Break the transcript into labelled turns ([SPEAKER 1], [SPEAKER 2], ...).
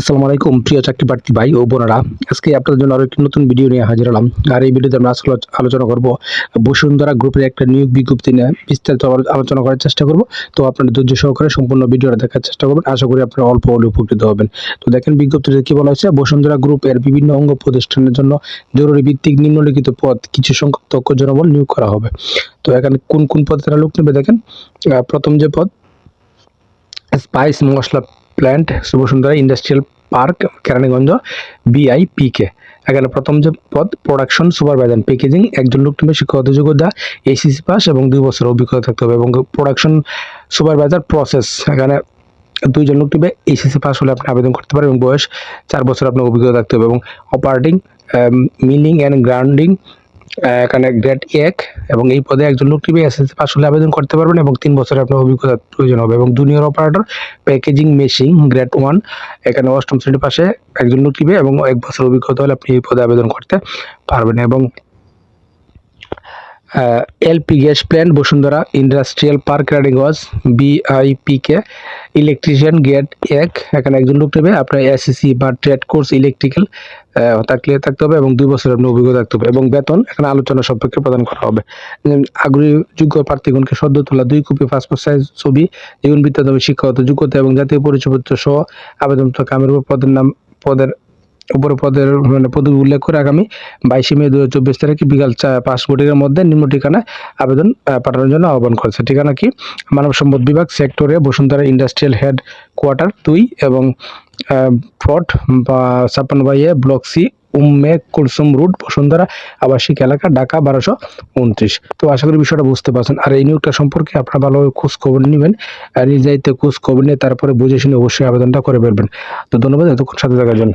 [SPEAKER 1] আসসালামু আলাইকুম, প্রিয় চাকরি প্রার্থী ভাই ও বোনেরা। আজকে আপনাদের জন্য আরও একটি নতুন ভিডিও নিয়ে হাজির হলাম। আর এই ভিডিওতে আমরা আলোচনা করব বসুন্ধরা গ্রুপের একটা নিয়োগ বিজ্ঞপ্তি নিয়ে। বিস্তারিত আলোচনা করার চেষ্টা করব। তো আপনারা ধৈর্য সহকারে সম্পূর্ণ ভিডিওটা দেখার চেষ্টা করবেন। আশা করি আপনারা অল্প হলে উপকৃত হবেন। তো দেখেন বিজ্ঞপ্তিতে কি বলা হয়েছে? বসুন্ধরা গ্রুপের বিভিন্ন অঙ্গ প্রতিষ্ঠানের জন্য জরুরি ভিত্তিক নিম্নলিখিত পদ, কিছু সংখ্যক দক্ষ জনবল নিয়োগ করা হবে। তো এখানে কোন কোন পদে তারা লোক নেবে দেখেন? প্রথম যে পদ স্পাইস মশলা plant Bashundhara industrial park, Keraniganj বিআইপিকে এখানে প্রথম যে পদ, প্রোডাকশন, সুপারভাইজার, প্যাকেজিং, একজন লোক নেবে শিক্ষাগত যোগ্যতা এসিসি পাস এবং দুই বছর অভিজ্ঞতা থাকতে হবে এবং প্রোডাকশন, সুপারভাইজার, প্রসেস। এখানে দুইজন লোক নেবে এসিসি পাস হলে আপনি আবেদন করতে পারেন এবং বয়স চার বছর আপনার অভিজ্ঞতা থাকতে হবে এবং অপারেটিং মিলিং অ্যান্ড গ্রাউন্ডিং এখানে গ্রেড এক এবং এই পদে একজন লোক টিভি এসএসসি পাস হলে আবেদন করতে পারবেন এবং তিন বছরের আপনার অভিজ্ঞতা প্রয়োজন হবে এবং junior operator packaging machine grade one এখানে অষ্টম শ্রেণির পাশে একজন লোক টিভি এবং এক বছর অভিজ্ঞতা হলে আপনি এই পদে আবেদন করতে পারবেন এবং LP gas plant, Bashundhara industrial park, Raniganj বিআইপিকে electrician gate এক। এখানে একজন লোক নেবে, আপনার এসএসসি বা ট্রেড কোর্স ইলেকট্রিক্যাল থাকলে থাকতে হবে এবং দুই বছরের আপনার অভিজ্ঞতা থাকতে হবে এবং বেতন, এখানে আলোচনা সম্পর্কে প্রদান করা হবে। আগ্রহী যোগ্য প্রার্থীগণকে সদ্য তোলা দুই কপি পাসপোর্ট সাইজ ছবি জীবন বৃত্তান্ত শিক্ষাগত যোগ্যতা এবং জাতীয় পরিচয়পত্র সহ আবেদন কামের উপর পদের নাম, পদের উপরে পদের মানে পদবি উল্লেখ করে আগামী বাইশে মে দু চব্বিশ তারিখে বিকাল পাঁচ কোটির মধ্যে নিম্ন ঠিকানায় আবেদন পাঠানোর জন্য আহ্বান করেছে। ঠিকানা কি? মানব সম্পদ বিভাগ, সেক্টরে বসুন্ধরা ইন্ডাস্ট্রিয়াল হেড কোয়ার্টার দুই এবং ফ্রট, বা, ছাপ্পান্ন বাইয়ে block C, Umme Kulsum road, Bashundhara আবাসিক এলাকা, ঢাকা, বারোশো উনত্রিশ। তো আশা করি বিষয়টা বুঝতে পারছেন। আর এই নিয়োগটা সম্পর্কে আপনারা ভালোভাবে খোঁজ খবর নেবেন। আর নিজ দায়িত্বে খোঁজ খবর নিয়ে তারপরে বুঝে শুনে অবশ্যই আবেদনটা করে ফেলবেন। তো ধন্যবাদ এতক্ষণ সাথে থাকার জন্য।